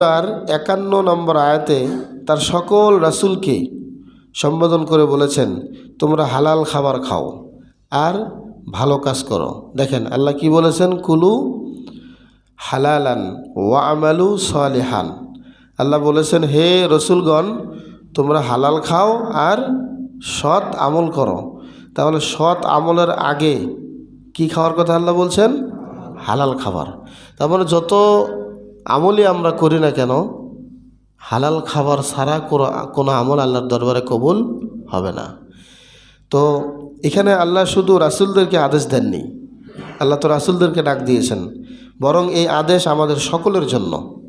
তার একান্ন নম্বর আয়াতে তার সকল রাসুলকে সম্বোধন করে বলেছেন, তোমরা হালাল খাবার খাও আর ভালো কাজ করো। দেখেন, আল্লাহ কি বলেছেন? কুলু হালালান ওয়া আমালু সালেহান। আল্লাহ বলেছেন, হে রসুলগণ, তোমরা হালাল খাও আর সৎ আমল করো। তাহলে সৎ আমলের আগে কি খাওয়ার কথা আল্লাহ বলছেন? হালাল খাবার। তার মানে যত আমলই আমরা করি না কেন? হালাল খাবার ছাড়া কোনো কোনো আমল আল্লাহর দরবারে কবুল হবে না। তো এখানে আল্লাহ শুধু রাসুলদেরকে আদেশ দেননি। আল্লাহ তো রাসুলদেরকে ডাক দিয়েছেন। বরং এই আদেশ আমাদের সকলের জন্য।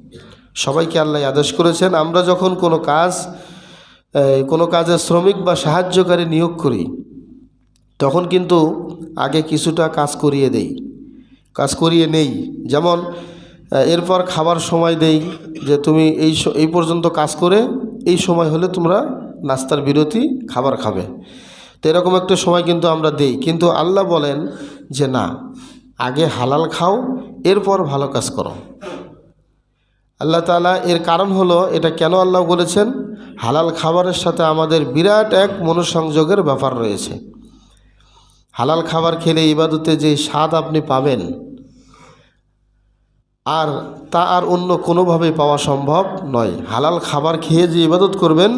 সবাইকে আল্লাহ আদেশ করেছেন, আমরা যখন কোনো কাজ কোনো কাজে শ্রমিক বা সাহায্যকারী নিয়োগ করি, তখন কিন্তু আগে কিছুটা কাজ করিয়ে দেই। কাজ করিয়ে নেই। যেমন এরপর খাবার সময় দেই যে তুমি এই এই পর্যন্ত কাজ করে এই সময় হলে তোমরা নাস্তার বিরতি খাবার খাবে। তো এরকম একটা সময় কিন্তু আমরা দেই। কিন্তু আল্লাহ বলেন যে না, আগে হালাল খাও, এরপর ভালো কাজ করো। আল্লাহ তালা এর কারণ হলো এটা কেন আল্লাহ বলেছেন? হালাল খাবারের সাথে আমাদের বিরাট এক মনোসংযোগের ব্যাপার রয়েছে। হালাল খাবার খেলে ইবাদতে যে স্বাদ আপনি পাবেন আর তা আর অন্য কোনোভাবেই পাওয়া সম্ভব নয়। হালাল খাবার খেয়ে যে ইবাদত করবেন,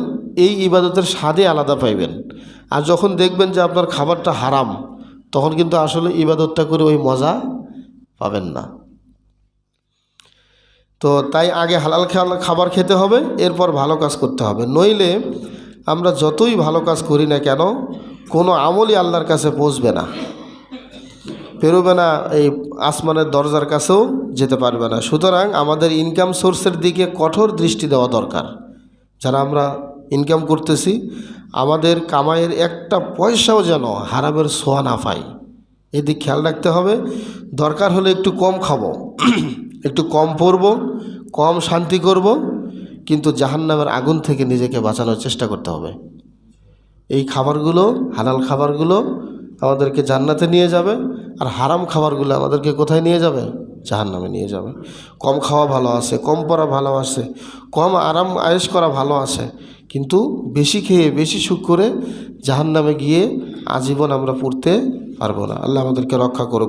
এই ইবাদতের স্বাদে আলাদা পাইবেন। আর যখন দেখবেন যে আপনার খাবারটা হারাম, তখন কিন্তু আসলে ইবাদতটা করে ওই মজা পাবেন না। তো তাই আগে হালাল খাবার খেতে হবে, এরপর ভালো কাজ করতে হবে। নইলে আমরা যতই ভালো কাজ করি না কেন, কোনো আমলই আল্লাহর কাছে পৌঁছবে না। পেরোবে না এই আসমানের দরজার কাছেও যেতে পারবে না। সুতরাং আমাদের ইনকাম সোর্সের দিকে কঠোর দৃষ্টি দেওয়া দরকার। যারা আমরা ইনকাম করতেছি, আমাদের কামাইয়ের একটা পয়সাও যেন হারামের সোয়া না পাই এদিক খেয়াল রাখতে হবে, দরকার হলে একটু কম খাব, একটু কম পরব, কম শান্তি করব, কিন্তু জাহান্নামের আগুন থেকে নিজেকে বাঁচানোর চেষ্টা করতে হবে। এই খাবারগুলো, হালাল খাবারগুলো আমাদেরকে জান্নাতে নিয়ে যাবে। আর হারাম খাবারগুলো আমাদেরকে কোথায় নিয়ে যাবে? জাহার নামে নিয়ে যাবে। কম খাওয়া ভালো আছে, কম পড়া ভালো আছে, কম আরাম আয়েস করা ভালো আছে, কিন্তু বেশি খেয়ে বেশি সুখ করে জাহান্নামে গিয়ে আজীবন আমরা পড়তে পারব না। আল্লাহ আমাদেরকে রক্ষা করুক।